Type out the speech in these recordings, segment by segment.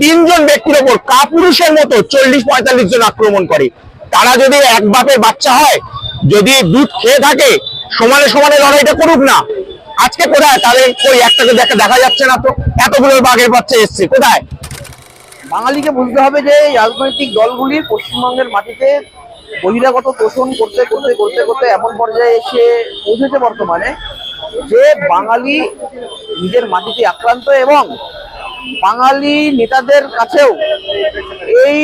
তিনজন ব্যক্তির ওপর কাপুরুষের মতো চল্লিশ পঁয়তাল্লিশ জন আক্রমণ করে। তারা যদি এক বাপের বাচ্চা হয়, যদি দুধ খেয়ে থাকে, সমানে সমানে লড়াইটা করুক না। আজকে কোথায়? তাদের ওই একটাকে দেখা দেখা যাচ্ছে না তো। এতগুলো বাঘের বাচ্চা এসছে। কোথায়? বাঙালিকে বুঝতে হবে যে রাজনৈতিক দলগুলি পশ্চিমবঙ্গের মাটিতে বহিরাগত তোষণ করতে করতে করতে করতে এমন পর্যায়ে এসে পৌঁছেছে বর্তমানে যে বাঙালি নিজের মাটিতে আক্রান্ত এবং বাঙালি নেতাদের কাছেও এই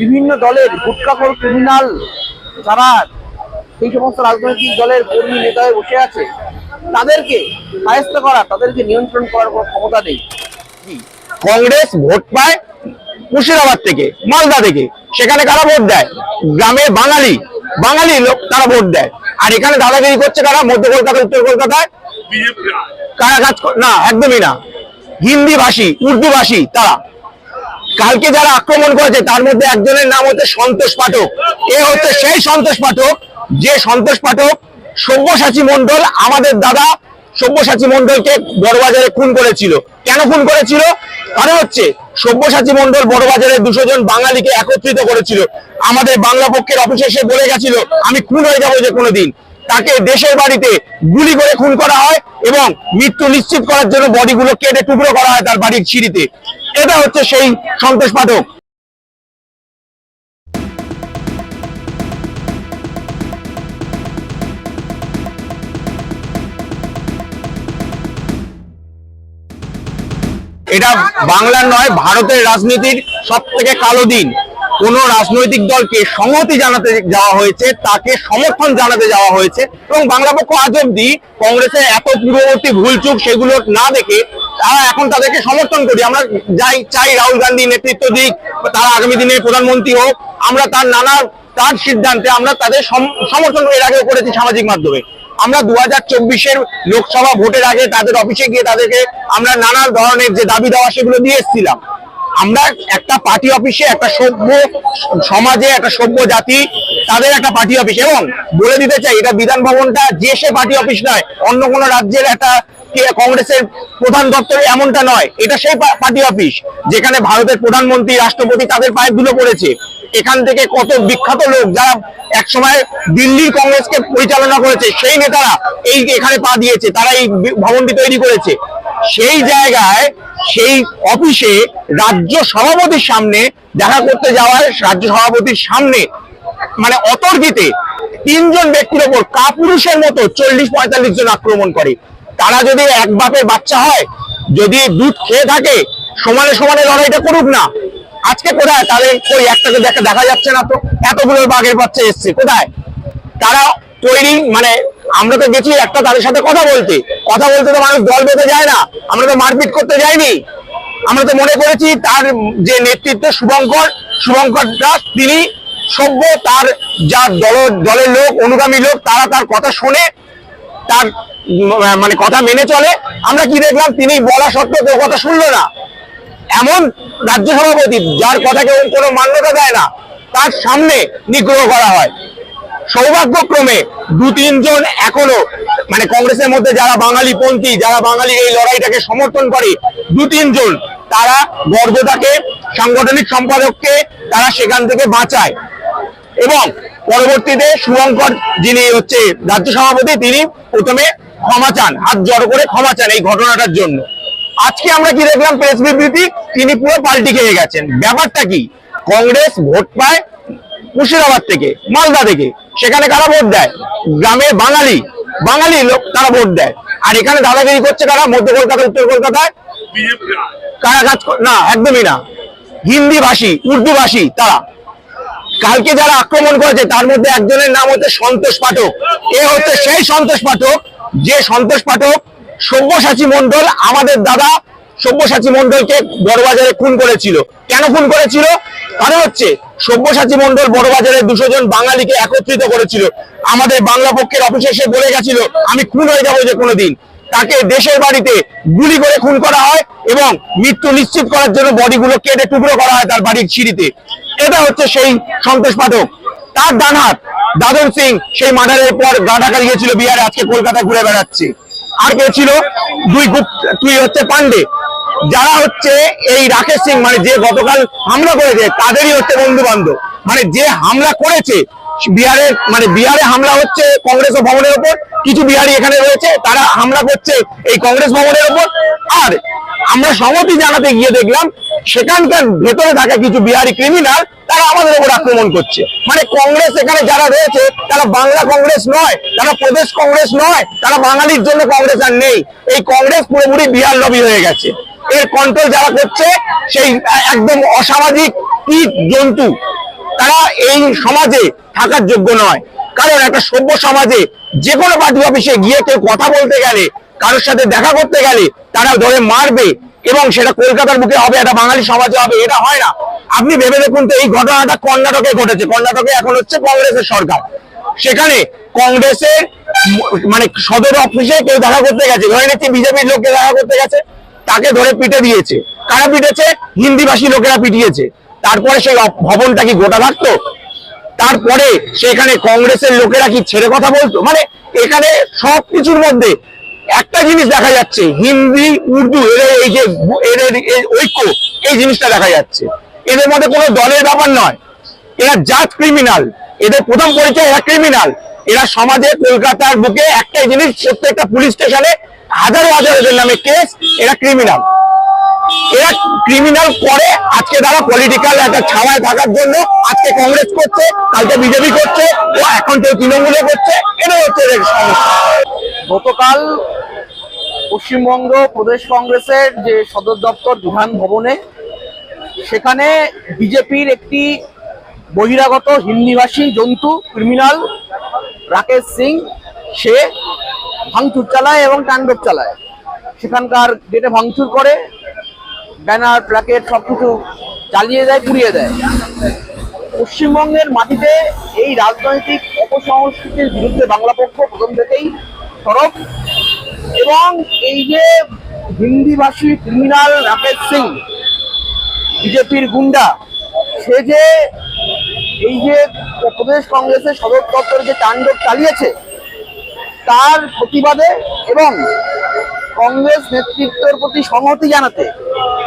বিভিন্ন দলের গুটকাখোর ক্রিমিনাল যারা সেই সমস্ত রাজনৈতিক দলের কর্মী নেতা হয়ে বসে আছে তাদেরকে সাহায্য করা তাদেরকে নিয়ন্ত্রণ করার কোনো ক্ষমতা নেই। কংগ্রেস ভোট পায় মুর্শিদাবাদ থেকে মালদা থেকে। সেখানে কারা ভোট দেয়? গ্রামের বাঙালি বাঙালি লোক তারা ভোট দেয়। আর এখানে দাদাগিরি করছে কারা? মধ্য কলকাতা উত্তর কলকাতায়? কারা কাজ না একদমই না। হিন্দি ভাষী উর্দু ভাষী তারা। কালকে যারা আক্রমণ করেছে, তার মধ্যে একজনের নাম হচ্ছে সন্তোষ পাঠক। এ হচ্ছে সেই সন্তোষ পাঠক, যে সন্তোষ পাঠক সব্যসাচী মন্ডল আমাদের দাদা সব্যসাচী মন্ডলকে বড়বাজারে খুন করেছিল। কেন খুন করেছিল? কারণ হচ্ছে সব্যসাচী মন্ডল বড়বাজারে দুশো জন বাঙালিকে একত্রিত করেছিল। আমাদের বাংলা পক্ষের অফিসে এসে বলে গেছিল, আমি খুন হয়ে যাব যে কোনোদিন। তাকে দেশের বাড়িতে গুলি করে খুন করা হয় এবং মৃত্যু নিশ্চিত করার জন্য বডিগুলো কেটে টুকরো করা হয় তার বাড়ির সিঁড়িতে। এটা হচ্ছে সেই সন্তোষ পাঠক এটা বাংলার নয়, ভারতের রাজনীতির সব থেকে কালো দিন। কোন রাজনৈতিক দলকে সংহতি জানাতে যাওয়া হয়েছে, তাকে সমর্থন জানাতে যাওয়া হয়েছে এবং বাংলা পক্ষ আজ অব্দি কংগ্রেসের এত পূর্ববর্তী ভুলচুক সেগুলো না দেখে তারা এখন তাদেরকে সমর্থন করি। আমরা যাই, চাই রাহুল গান্ধী নেতৃত্ব দিক, তারা আগামী দিনে প্রধানমন্ত্রী হোক, আমরা তার নানা, তার সিদ্ধান্তে আমরা তাদের সমর্থন এর আগেও করেছি সামাজিক মাধ্যমে। আমরা দু হাজার চব্বিশের লোকসভা ভোটের আগে তাদের অফিসে গিয়ে তাদেরকে আমরা নানা ধরনের যে দাবি দেওয়া সেগুলো দিয়ে এসেছিলাম। আমরা একটা পার্টি অফিসে, একটা সভ্য সমাজে, একটা সভ্য জাতি, তাদের একটা পার্টি অফিস। এবং বলে দিতে চাই, এটা বিধান ভবনটা যে সে পার্টি অফিস নয়, অন্য কোনো রাজ্যের একটা কংগ্রেসের প্রধান দপ্তরে এমনটা নয়, এটা সেই পার্টি অফিস, যেখানে ভারতের প্রধানমন্ত্রী, রাষ্ট্রপতি তাদের পায়ে ধুলো পড়েছে। এখান থেকে কত বিখ্যাত লোক যারা একসময় দিল্লির কংগ্রেসকে পরিচালনা করেছে, সেই নেতারা এই এখানে পা দিয়েছে, তারা এই ভবনটি তৈরি করেছে। সেই জায়গায়, সেই অফিসে রাজ্য সভাপতির সামনে দেখা করতে যাওয়ার রাজ্য সভাপতির সামনে মানে অতর্কিতে তিনজন ব্যক্তির ওপর কাপুরুষের মতো চল্লিশ পঁয়তাল্লিশ জন আক্রমণ করে। তারা যদি এক বাপের বাচ্চা হয়, যদি দুধ খেয়ে থাকে, সমানে সমানে লড়াইটা করুক না। আজকে কোথায়? তাদের ওই একটাকে দেখা দেখা যাচ্ছে না তো? এতগুলো বাঘের বাচ্চা এসছে, কোথায়? তারা তৈরি মানে আমরা তো গেছি একটা তাদের সাথে কথা বলতে। কথা বলতে তো মানুষ দল বেঁধে যায় না। আমরা তো মারপিট করতে যাইনি। আমরা তো মনে করেছি তার যে নেতৃত্ব শুভঙ্কর শুভঙ্কর দাস, তিনি সভ্য, তার যা দল, দলের লোক, অনুগামী লোক, তারা তার কথা শুনে, তার মানে কথা মেনে চলে। আমরা কি দেখলাম? তিনি বলা সত্ত্বেও কেউ কথা শুনলো না। এমন রাজ্য সভাপতি যার কথা কেউ কোনো মান্যতা দেয় না, তার সামনে নিগ্রহ করা হয়। সৌভাগ্যক্রমে দু তিনজন এখনও মানে কংগ্রেসের মধ্যে যারা বাঙালি পন্থী যারা বাঙালির এই লড়াইটাকে সমর্থন করে দু তিনজন তারা গর্বদাকে, সাংগঠনিক সম্পাদককে তারা সেখান থেকে বাঁচায়। এবং পরবর্তীতে শুভঙ্কর যিনি হচ্ছে রাজ্য সভাপতি, তিনি প্রথমে ক্ষমা চান, হাত জড়ো করে ক্ষমা চান এই ঘটনাটার জন্য। আজকে আমরা কি দেখলাম প্রেস বিবৃতি? তিনি পুরো পাল্টি খেয়ে গেছেন। ব্যাপারটা কি? কংগ্রেস ভোট পায় মুর্শিদাবাদ থেকে, মালদা থেকে। সেখানে কারা ভোট দেয়? গ্রামের বাঙালি। বাঙালি লোক তারা ভোট দেয়। আর এখানে দাদাগিরি করছে কারা? মধ্য কলকাতা, উত্তর কলকাতায়? কারা কাজ না, একদমই না। হিন্দি ভাষী উর্দু ভাষী তারা। কালকে যারা আক্রমণ করেছে, তার মধ্যে একজনের নাম হচ্ছে সন্তোষ পাঠক। এ হচ্ছে সেই সন্তোষ পাঠক, যে সন্তোষ পাঠক সব্যসাচী মন্ডল আমাদের দাদা সব্যসাচী মন্ডলকে বড়বাজারে খুন করেছিল। কেন খুন করেছিল? কারণ হচ্ছে, সব্যসাচী মন্ডল বড়বাজারে দুশো জন বাঙালিকে একত্রিত করেছিল। আমাদের বাংলা পক্ষের অফিসে এসে বলে গেছিল, আমি খুন হয়ে যাব যে কোনোদিন তাকে দেশের বাড়িতে গুলি করে খুন করা হয় এবং মৃত্যু নিশ্চিত করার জন্য বডিগুলো কেটে টুকরো করা হয় তার বাড়ির সিঁড়িতে। এটা হচ্ছে সেই সন্তোষ পাঠক তার ডান হাত, দাদন সিং, সেই মার্ডারের পর গা ঢাকা গিয়েছিল বিহারে, আজকে কলকাতা ঘুরে বেড়াচ্ছে। আর কে ছিল? দুই গুপ্ত, তুই হচ্ছে পান্ডে যারা হচ্ছে এই রাকেশ সিং মানে যে গতকাল হামলা করেছে, তাদেরই হচ্ছে বন্ধু বান্ধব মানে যে হামলা করেছে, বিহারে মানে বিহারে হামলা হচ্ছে কংগ্রেস ভবনের উপর কিছু বিহারি এখানে রয়েছে, তারা হামলা করছে এই কংগ্রেস ভবনের উপর আর আমরা সংহতি জানাতে গিয়ে দেখলাম, সেখানকার ভেতরে থাকা কিছু বিহারি ক্রিমিনাল তারা আমাদের উপর আক্রমণ করছে। মানে কংগ্রেস এখানে যারা রয়েছে, তারা বাংলা কংগ্রেস নয়, তারা প্রদেশ কংগ্রেস নয়, তারা বাঙালির জন্য কংগ্রেস আর নেই। এই কংগ্রেস পুরোপুরি বিহার লবি হয়ে গেছে। এর কন্ট্রোল যারা করছে, সেই একদম অসামাজিক কীট জন্তু, তারা এই সমাজে থাকার যোগ্য নয়। কারণ একটা সভ্য সমাজে যে কোনো পার্টি অফিসে গিয়ে কেউ কথা বলতে গেলে, কারোর সাথে দেখা করতে গেলে তারা ধরে মারবে এবং সেটা কলকাতার বুকে হবে, এটা বাঙালি সমাজে হবে, এটা হয় না। আপনি ভেবে দেখুন তো, এই ঘটনাটা কর্ণাটকে ঘটেছে। কর্ণাটকে এখন হচ্ছে কংগ্রেসের সরকার। সেখানে কংগ্রেসের মানে সদর অফিসে কেউ দেখা করতে গেছে। ধরে নিচ্ছি বিজেপির লোককে দেখা করতে গেছে। তাকে ধরে পিটে দিয়েছে। কারা পিটেছে? হিন্দিভাষী লোকেরা পিটিয়েছে। তারপরে সেই ভবনটা কি গোটা থাকতো তারপরে সেখানে কংগ্রেসের লোকেরা কি ছেড়ে কথা বলতো? মানে এখানে সবকিছুর মধ্যে একটা জিনিস দেখা যাচ্ছে, হিন্দি, উর্দু, এদের এই যে এদের ঐক্য, এই জিনিসটা দেখা যাচ্ছে। এদের মধ্যে কোনো দলের ব্যাপার নয়। এরা জাত ক্রিমিনাল এদের প্রথম পরিচয় এরা ক্রিমিনাল এরা সমাজে কলকাতার বুকে একটাই জিনিস, প্রত্যেকটা পুলিশ স্টেশনে হাজারো হাজার এদের নামে কেস এরা ক্রিমিনাল এরা ক্রিমিনাল করে আজকে তারা পলিটিক্যাল একটা ছাওয়ায় থাকার জন্য আজকে কংগ্রেস করছে, কালকে বিজেপি করছে, ও এখন কেউ তৃণমূলে করছে এটা হচ্ছে গতকাল পশ্চিমবঙ্গ প্রদেশ কংগ্রেসের যে সদর দপ্তর বিধান ভবনে, সেখানে বিজেপির একটি বহিরাগত হিন্দিভাষী জন্তু ক্রিমিনাল রাকেশ সিং, সে ভাঙচুর চালায় এবং তাণ্ডব চালায়। সেখানকার গেটে ভাঙচুর করে, ব্যানার প্ল্যাকেট সবকিছু চালিয়ে দেয়, পুড়িয়ে দেয়। পশ্চিমবঙ্গের মাটিতে এই রাজনৈতিক অপসংস্কৃতির বিরুদ্ধে বাংলা পক্ষ প্রথম থেকেই সরব এবং এই যে হিন্দিভাষী ক্রিমিনাল রাকেশ সিং, বিজেপির গুন্ডা, সে যে এই যে প্রদেশ কংগ্রেসের সদর দপ্তরে যে তাণ্ডব চালিয়েছে তার প্রতিবাদে এবং কংগ্রেস নেতৃত্বের প্রতি সংহতি জানাতে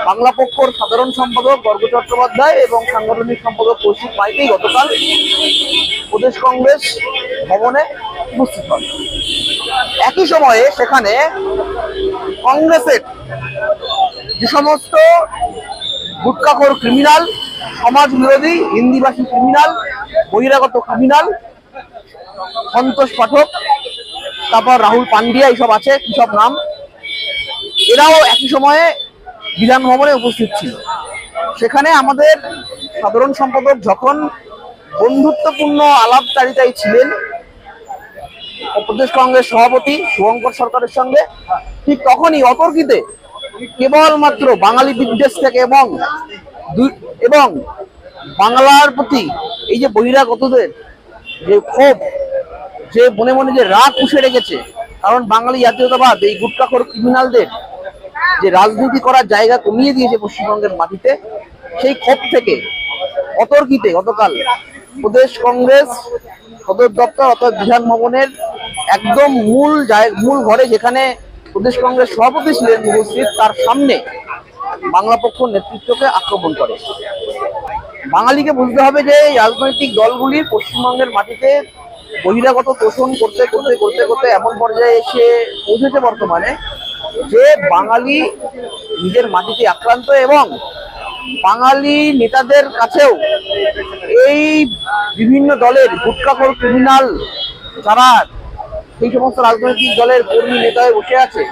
বাংলা পক্ষর সাধারণ সম্পাদক বর্গ চট্টোপাধ্যায় এবং সাংগঠনিক সম্পাদক কৌশিক পাইকেই গতকাল প্রদেশ কংগ্রেস ভবনে উপস্থিত হন। একই সময়ে সেখানে কংগ্রেসের যে সমস্ত গুটকাখোর ক্রিমিনাল সমাজ বিরোধী হিন্দিভাষী ক্রিমিনাল, বহিরাগত ক্রিমিনাল, সন্তোষ পাঠক তারপর রাহুল পান্ডিয়া এইসব আছে কি সব নাম। এরাও একই সময়ে বিধান ভবনে উপস্থিত ছিল। সেখানে আমাদের সাধারণ সম্পাদক যখন বন্ধুত্বপূর্ণ আলাপচারিতায় ছিলেন, প্রদেশ কংগ্রেস সভাপতি শুভঙ্কর সরকারের সঙ্গে, ঠিক তখনই অতর্কিতে কেবলমাত্র বাঙালি বিদ্বেষ থেকে এবং এবং বাংলার প্রতি এই যে বহিরাগতদের যে ক্ষোভ যে মনে মনে যে রাগ পুষে রেখেছে, কারণ বাঙালি জাতীয়তাবাদ, এই গুটকাখোর ক্রিমিনালদের যে রাজনীতি করার জায়গা কমিয়ে দিয়েছে পশ্চিমবঙ্গের মাটিতে, সেই ক্ষোভ থেকে অতর্কিতে গতকাল প্রদেশ কংগ্রেস, সদর দপ্তর অর্থাৎ বিধান ভবনের একদম মূল মূল ঘরে যেখানে প্রদেশ কংগ্রেস সভাপতি ছিলেন উপস্থিত, তার সামনে বাংলা পক্ষ নেতৃত্বকে আক্রমণ করে। বাঙালিকে বুঝতে হবে যে রাজনৈতিক দলগুলি পশ্চিমবঙ্গের মাটিতে বহিরাগত তোষণ করতে করতে করতে করতে এমন পর্যায়ে এসে পৌঁছেছে বর্তমানে যে বাঙালি নিজের মাটিতে আক্রান্ত এবং বাঙালি নেতাদের কাছেও এই বিভিন্ন দলের গুটকাখোর ক্রিমিনাল যারা সেই সমস্ত রাজনৈতিক দলের কর্মী নেতা হয়ে বসে আছে,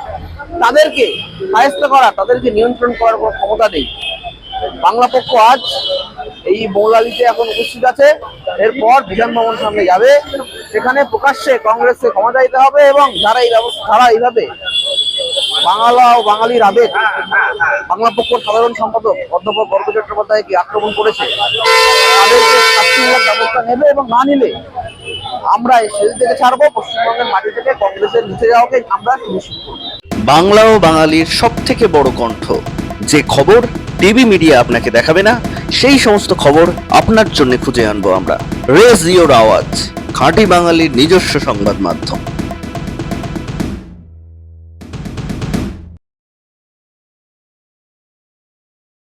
তাদেরকে সাহায্য করা, তাদেরকে নিয়ন্ত্রণ করার কোনো ক্ষমতা নেই। বাংলা পক্ষ আজ এই মৌলালিতে এখন উপস্থিত আছে। এরপর বিধান ভবন সামনে যাবে। সেখানে প্রকাশ্যে কংগ্রেসকে ক্ষমা চাইতে হবে এবং যারা এই ব্যবস্থা যারা এইভাবে বাংলা ও বাঙালির আবেগ, বাংলা পক্ষ সাধারণ সম্পাদক অধ্যাপক বর্গ চট্টোপাধ্যায়কে আক্রমণ করেছে, তাদেরকে শাস্তিমূলক ব্যবস্থা নেবে এবং না নিলে আমরা এই সেল থেকে ছাড়বো, পশ্চিমবঙ্গের মাটি থেকে কংগ্রেসের নিচে যাওয়াকে আমরা সুনিশ্চিত বাংলা ও বাঙালির সব থেকে বড় কণ্ঠ। যে খবর টিভি মিডিয়া আপনাকে দেখাবে না সেই সমস্ত খবর আপনার জন্য খুঁজে আনব আমরা। রেজিওর আওয়াজ, খাঁটি বাঙালির নিজস্ব সংবাদ মাধ্যম।